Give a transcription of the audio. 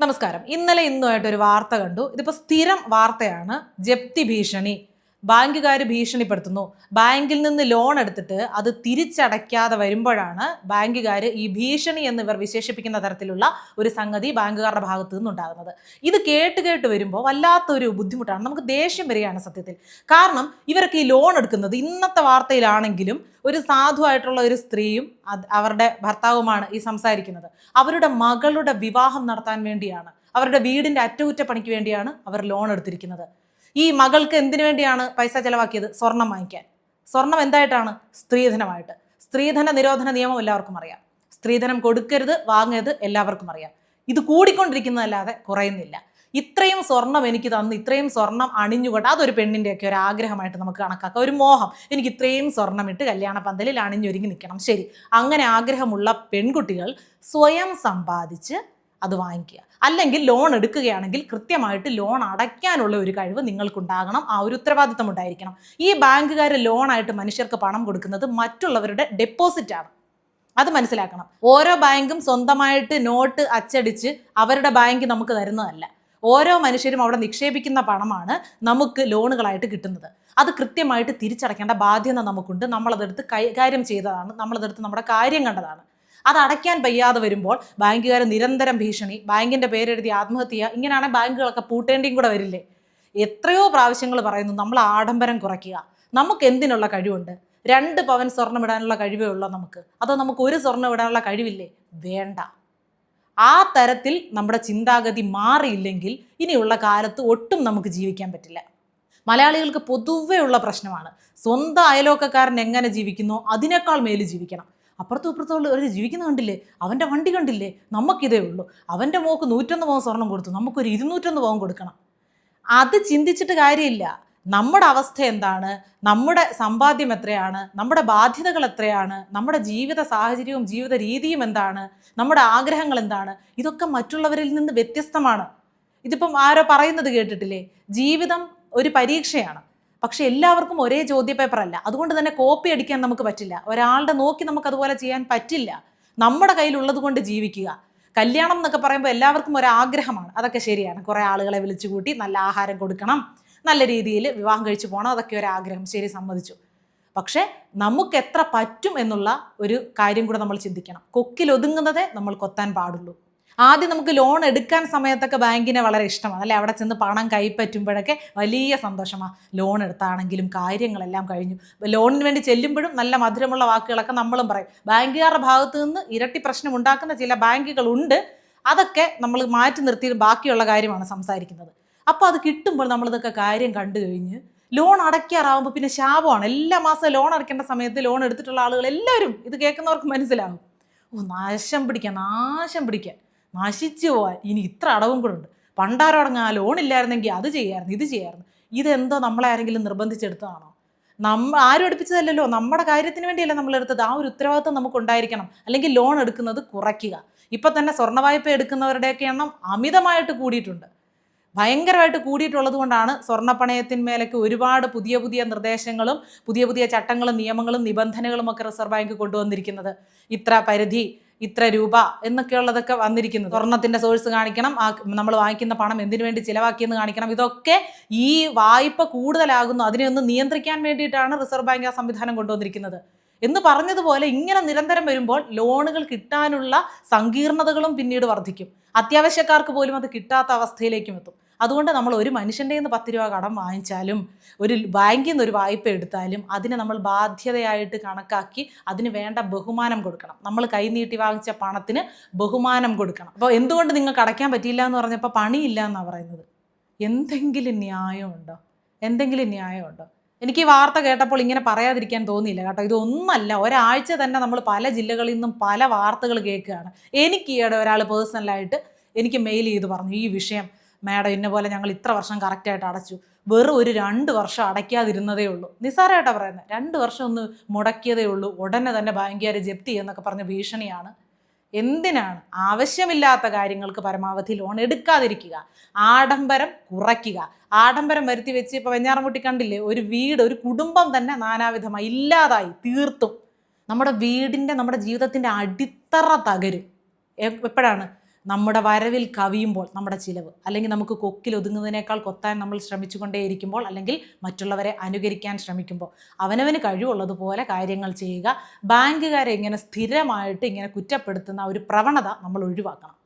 നമസ്കാരം. ഇന്നലെ ഇന്നുമായിട്ട് ഒരു വാർത്ത കണ്ടു. ഇതിപ്പോൾ സ്ഥിരം വാർത്തയാണ് ജപ്തി ഭീഷണി. ബാങ്കുകാർ ഭീഷണിപ്പെടുത്തുന്നു. ബാങ്കിൽ നിന്ന് ലോൺ എടുത്തിട്ട് അത് തിരിച്ചടയ്ക്കാതെ വരുമ്പോഴാണ് ബാങ്കുകാർ ഈ ഭീഷണി എന്ന് ഇവർ വിശേഷിപ്പിക്കുന്ന തരത്തിലുള്ള ഒരു സംഗതി ബാങ്കുകാരുടെ ഭാഗത്തു നിന്നുണ്ടാകുന്നത്. ഇത് കേട്ട് കേട്ട് വരുമ്പോൾ വല്ലാത്തൊരു ബുദ്ധിമുട്ടാണ്. നമുക്ക് ദേഷ്യം വരികയാണ് സത്യത്തിൽ. കാരണം ഇവർക്ക് ഈ ലോൺ എടുക്കുന്നത് ഇന്നത്തെ വാർത്തയിലാണെങ്കിലും ഒരു സാധുവായിട്ടുള്ള ഒരു സ്ത്രീയും അവരുടെ ഭർത്താവുമാണ് ഈ സംസാരിക്കുന്നത്. അവരുടെ മകളുടെ വിവാഹം നടത്താൻ വേണ്ടിയാണ്. അവരുടെ വീടിന്റെ അറ്റകുറ്റപ്പണിക്ക് വേണ്ടിയാണ് അവർ ലോൺ എടുത്തിരിക്കുന്നത്. ഈ മകൾക്ക് എന്തിനു വേണ്ടിയാണ് പൈസ ചെലവാക്കിയത്? സ്വർണം വാങ്ങിക്കാൻ. സ്വർണം എന്തായിട്ടാണ്? സ്ത്രീധനമായിട്ട്. സ്ത്രീധന നിരോധന നിയമം എല്ലാവർക്കും അറിയാം. സ്ത്രീധനം കൊടുക്കരുത് വാങ്ങരുത് എല്ലാവർക്കും അറിയാം. ഇത് കൂടിക്കൊണ്ടിരിക്കുന്നതല്ലാതെ കുറയുന്നില്ല. ഇത്രയും സ്വർണം എനിക്ക് തന്ന് ഇത്രയും സ്വർണം അണിഞ്ഞുകൊണ്ട് അതൊരു പെണ്ണിന്റെയൊക്കെ ഒരു ആഗ്രഹമായിട്ട് നമുക്ക് കണക്കാക്കാം. ഒരു മോഹം. എനിക്ക് ഇത്രയും സ്വർണം ഇട്ട് കല്യാണ പന്തലിൽ അണിഞ്ഞൊരുങ്ങി നിൽക്കണം. ശരി. അങ്ങനെ ആഗ്രഹമുള്ള പെൺകുട്ടികൾ സ്വയം സമ്പാദിച്ച് അത് വാങ്ങിക്കുക. അല്ലെങ്കിൽ ലോൺ എടുക്കുകയാണെങ്കിൽ കൃത്യമായിട്ട് ലോൺ അടയ്ക്കാനുള്ള ഒരു കഴിവ് നിങ്ങൾക്കുണ്ടാകണം. ആ ഒരു ഉത്തരവാദിത്തം ഉണ്ടായിരിക്കണം. ഈ ബാങ്കുകാർ ലോണായിട്ട് മനുഷ്യർക്ക് പണം കൊടുക്കുന്നത് മറ്റുള്ളവരുടെ ഡെപ്പോസിറ്റാണ് അത് മനസ്സിലാക്കണം. ഓരോ ബാങ്കും സ്വന്തമായിട്ട് നോട്ട് അച്ചടിച്ച് അവരുടെ ബാങ്ക് നമുക്ക് തരുന്നതല്ല. ഓരോ മനുഷ്യരും അവിടെ നിക്ഷേപിക്കുന്ന പണമാണ് നമുക്ക് ലോണുകളായിട്ട് കിട്ടുന്നത്. അത് കൃത്യമായിട്ട് തിരിച്ചടയ്ക്കേണ്ട ബാധ്യത നമുക്കുണ്ട്. നമ്മളതെടുത്ത് കൈകാര്യം ചെയ്തതാണ്. നമ്മളതെടുത്ത് നമ്മുടെ കാര്യം കണ്ടതാണ്. അത് അടയ്ക്കാൻ വയ്യാതെ വരുമ്പോൾ ബാങ്കുകാർ നിരന്തരം ഭീഷണി ബാങ്കിന്റെ പേരെഴുതി ആത്മഹത്യ ഇങ്ങനെയാണ് ബാങ്കുകളൊക്കെ പൂട്ടേണ്ടിയും കൂടെ വരില്ലേ? എത്രയോ പ്രാവശ്യങ്ങൾ പറയുന്നു നമ്മൾ ആഡംബരം കുറയ്ക്കുക. നമുക്ക് എന്തിനുള്ള കഴിവുണ്ട്? രണ്ട് പവൻ സ്വർണം ഇടാനുള്ള കഴിവേ ഉള്ളൂ നമുക്ക്. അതോ നമുക്ക് ഒരു സ്വർണം ഇടാനുള്ള കഴിവില്ലേ? വേണ്ട. ആ തരത്തിൽ നമ്മുടെ ചിന്താഗതി മാറിയില്ലെങ്കിൽ ഇനിയുള്ള കാലത്ത് ഒട്ടും നമുക്ക് ജീവിക്കാൻ പറ്റില്ല. മലയാളികൾക്ക് പൊതുവേ ഉള്ള പ്രശ്നമാണ് സ്വന്തം അയലോക്കക്കാരൻ എങ്ങനെ ജീവിക്കുന്നോ? അതിനേക്കാൾ മേൽ ജീവിക്കണം. അപ്പുറത്തും ഇപ്പുറത്തുള്ള ഒരു ജീവിക്കുന്ന കണ്ടില്ലേ? അവന്റെ വണ്ടി കണ്ടില്ലേ? നമുക്കിതേ ഉള്ളൂ. അവന്റെ മോക്ക് നൂറ്റൊന്ന് പവൻ സ്വർണം കൊടുത്തു. നമുക്കൊരു ഇരുന്നൂറ്റൊന്ന് പവൻ കൊടുക്കണം. അത് ചിന്തിച്ചിട്ട് കാര്യമില്ല. നമ്മുടെ അവസ്ഥ എന്താണ്? നമ്മുടെ സമ്പാദ്യം എത്രയാണ്? നമ്മുടെ ബാധ്യതകൾ എത്രയാണ്? നമ്മുടെ ജീവിത സാഹചര്യവും ജീവിത രീതിയും എന്താണ്? നമ്മുടെ ആഗ്രഹങ്ങൾ എന്താണ്? ഇതൊക്കെ മറ്റുള്ളവരിൽ നിന്ന് വ്യത്യസ്തമാണ്. ഇതിപ്പം ആരോ പറയുന്നത് കേട്ടിട്ടില്ലേ? ജീവിതം ഒരു പരീക്ഷയാണ്. പക്ഷെ എല്ലാവർക്കും ഒരേ ചോദ്യപേപ്പർ അല്ല അതുകൊണ്ട് തന്നെ കോപ്പി അടിക്കാൻ നമുക്ക് പറ്റില്ല. ഒരാളുടെ നോക്കി നമുക്ക് അതുപോലെ ചെയ്യാൻ പറ്റില്ല. നമ്മുടെ കയ്യിലുള്ളത് കൊണ്ട് ജീവിക്കുക. കല്യാണം എന്നൊക്കെ പറയുമ്പോൾ എല്ലാവർക്കും ഒരാഗ്രഹമാണ്. അതൊക്കെ ശരിയാണ്. കുറേ ആളുകളെ വിളിച്ചു കൂട്ടി നല്ല ആഹാരം കൊടുക്കണം. നല്ല രീതിയിൽ വിവാഹം കഴിച്ചു പോകണം അതൊക്കെ ഒരു ആഗ്രഹം ശരി സമ്മതിച്ചു. പക്ഷേ നമുക്ക് എത്ര പറ്റും എന്നുള്ള ഒരു കാര്യം കൂടെ നമ്മൾ ചിന്തിക്കണം. കൊക്കിൽ ഒതുങ്ങുന്നതേ നമ്മൾ കൊത്താൻ പാടുള്ളൂ. ആദ്യം നമുക്ക് ലോൺ എടുക്കാൻ സമയത്തൊക്കെ ബാങ്കിനെ വളരെ ഇഷ്ടമാണ്. അല്ലെ? അവിടെ ചെന്ന് പണം കൈപ്പറ്റുമ്പോഴൊക്കെ വലിയ സന്തോഷമാണ് ലോൺ എടുത്താണെങ്കിലും കാര്യങ്ങളെല്ലാം കഴിഞ്ഞു. ലോണിന് വേണ്ടി ചെല്ലുമ്പോഴും നല്ല മധുരമുള്ള വാക്കുകളൊക്കെ നമ്മളും പറയും. ബാങ്കുകാരുടെ ഭാഗത്തു നിന്ന് ഇരട്ടി പ്രശ്നം ഉണ്ടാക്കുന്ന ചില ബാങ്കുകളുണ്ട് അതൊക്കെ നമ്മൾ മാറ്റി നിർത്തി ബാക്കിയുള്ള കാര്യമാണ് സംസാരിക്കുന്നത്. അപ്പോൾ അത് കിട്ടുമ്പോൾ നമ്മളിതൊക്കെ കാര്യം കണ്ടു കഴിഞ്ഞ് ലോൺ അടയ്ക്കാറാവുമ്പോൾ പിന്നെ ശാപമാണ്. എല്ലാ മാസം ലോൺ അടയ്ക്കേണ്ട സമയത്ത് ലോൺ എടുത്തിട്ടുള്ള ആളുകൾ എല്ലാവരും ഇത് കേൾക്കുന്നവർക്ക് മനസ്സിലാകും. ഓ നാശം പിടിക്കാൻ നാശം പിടിക്കാൻ നശിച്ചു പോവാൻ. ഇനി ഇത്ര അടവും കൂടെ ഉണ്ട്. പണ്ടാരോടങ്ങ് ആ ലോൺ ഇല്ലായിരുന്നെങ്കിൽ അത് ചെയ്യായിരുന്നു ഇത് ചെയ്യായിരുന്നു. ഇതെന്തോ നമ്മളെ ആരെങ്കിലും നിർബന്ധിച്ചെടുത്തതാണോ? നമ്മ ആരും എടുപ്പിച്ചതല്ലല്ലോ. നമ്മുടെ കാര്യത്തിന് വേണ്ടിയല്ല നമ്മൾ എടുത്തത്. ആ ഒരു ഉത്തരവാദിത്വം നമുക്ക് ഉണ്ടായിരിക്കണം. അല്ലെങ്കിൽ ലോൺ എടുക്കുന്നത് കുറയ്ക്കുക. ഇപ്പം തന്നെ സ്വർണ വായ്പ എടുക്കുന്നവരുടെയൊക്കെ എണ്ണം അമിതമായിട്ട് കൂടിയിട്ടുണ്ട്. ഭയങ്കരമായിട്ട് കൂടിയിട്ടുള്ളത് കൊണ്ടാണ് സ്വർണപ്പണയത്തിന്മേലൊക്കെ ഒരുപാട് പുതിയ പുതിയ നിർദ്ദേശങ്ങളും പുതിയ പുതിയ ചട്ടങ്ങളും നിയമങ്ങളും നിബന്ധനകളും ഒക്കെ റിസർവ് ബാങ്ക് കൊണ്ടുവന്നിരിക്കുന്നത്. ഇത്ര പരിധി ഇത്ര രൂപ എന്നൊക്കെയുള്ളതൊക്കെ വന്നിരിക്കുന്നത്. സ്വർണത്തിന്റെ സോഴ്സ് കാണിക്കണം ആ നമ്മൾ വാങ്ങിക്കുന്ന പണം എന്തിനു വേണ്ടി ചിലവാക്കിയെന്ന് കാണിക്കണം. ഇതൊക്കെ ഈ വായ്പ കൂടുതലാകുന്നു. അതിനെ ഒന്ന് നിയന്ത്രിക്കാൻ വേണ്ടിയിട്ടാണ് റിസർവ് ബാങ്ക് ആ സംവിധാനം കൊണ്ടുവന്നിരിക്കുന്നത്. എന്ന് പറഞ്ഞതുപോലെ ഇങ്ങനെ നിരന്തരം വരുമ്പോൾ ലോണുകൾ കിട്ടാനുള്ള സങ്കീർണതകളും പിന്നീട് വർദ്ധിക്കും. അത്യാവശ്യക്കാർക്ക് പോലും അത് കിട്ടാത്ത അവസ്ഥയിലേക്കും എത്തും. അതുകൊണ്ട് നമ്മൾ ഒരു മനുഷ്യന്റെ നിന്ന് പത്ത് രൂപ കടം വാങ്ങിച്ചാലും ഒരു ബാങ്കിൽ നിന്ന് ഒരു വായ്പ എടുത്താലും അതിനെ നമ്മൾ ബാധ്യതയായിട്ട് കണക്കാക്കി അതിന് വേണ്ട ബഹുമാനം കൊടുക്കണം. നമ്മൾ കൈനീട്ടി വാങ്ങിച്ച പണത്തിന് ബഹുമാനം കൊടുക്കണം. അപ്പോൾ എന്തുകൊണ്ട് നിങ്ങൾക്ക് അടയ്ക്കാൻ പറ്റിയില്ല എന്ന് പറഞ്ഞപ്പോൾ പണിയില്ല എന്നാണ് പറയുന്നത്? എന്തെങ്കിലും ന്യായമുണ്ടോ എന്തെങ്കിലും ന്യായമുണ്ടോ എനിക്ക് ഈ വാർത്ത കേട്ടപ്പോൾ ഇങ്ങനെ പറയാതിരിക്കാൻ തോന്നിയില്ല കേട്ടോ. ഇതൊന്നല്ല ഒരാഴ്ച തന്നെ നമ്മൾ പല ജില്ലകളിൽ നിന്നും പല വാർത്തകൾ കേൾക്കുകയാണ്. എനിക്ക് ഈയിടെ ഒരാൾ പേഴ്സണലായിട്ട് എനിക്ക് മെയിൽ ചെയ്ത് പറഞ്ഞു ഈ വിഷയം മാഡം ഇന്ന പോലെ ഞങ്ങൾ ഇത്ര വർഷം കറക്റ്റായിട്ട് അടച്ചു. വെറും ഒരു രണ്ട് വർഷം അടയ്ക്കാതിരുന്നതേ ഉള്ളൂ. നിസ്സാരമായിട്ടാണ് പറയുന്നത്. രണ്ട് വർഷം ഒന്ന് മുടക്കിയതേ ഉള്ളൂ. ഉടനെ തന്നെ ബാങ്കുകാർ ജപ്തി എന്നൊക്കെ പറഞ്ഞ ഭീഷണിയാണ്. എന്തിനാണ്? ആവശ്യമില്ലാത്ത കാര്യങ്ങൾക്ക് പരമാവധി ലോൺ എടുക്കാതിരിക്കുക. ആഡംബരം കുറയ്ക്കുക. ആഡംബരം വരുത്തി വെച്ച് ഇപ്പോൾ വെഞ്ഞാറമുട്ടി കണ്ടില്ലേ? ഒരു വീട് ഒരു കുടുംബം തന്നെ നാനാവിധമായി ഇല്ലാതായി തീർത്തും. നമ്മുടെ വീടിന്റെ നമ്മുടെ ജീവിതത്തിന്റെ അടിത്തറ തകരും. എപ്പോഴാണ്? നമ്മുടെ വരവിൽ കവിയുമ്പോൾ നമ്മുടെ ചിലവ് അല്ലെങ്കിൽ നമുക്ക് കൊക്കിൽ ഒതുങ്ങുന്നതിനേക്കാൾ കൊത്താൻ നമ്മൾ ശ്രമിച്ചുകൊണ്ടേയിരിക്കുമ്പോൾ അല്ലെങ്കിൽ മറ്റുള്ളവരെ അനുകരിക്കാൻ ശ്രമിക്കുമ്പോൾ അവനവന് കഴിവുള്ളതുപോലെ കാര്യങ്ങൾ ചെയ്യുക ബാങ്കുകാരെ ഇങ്ങനെ സ്ഥിരമായിട്ട് ഇങ്ങനെ കുറ്റപ്പെടുത്തുന്ന ഒരു പ്രവണത നമ്മൾ ഒഴിവാക്കണം.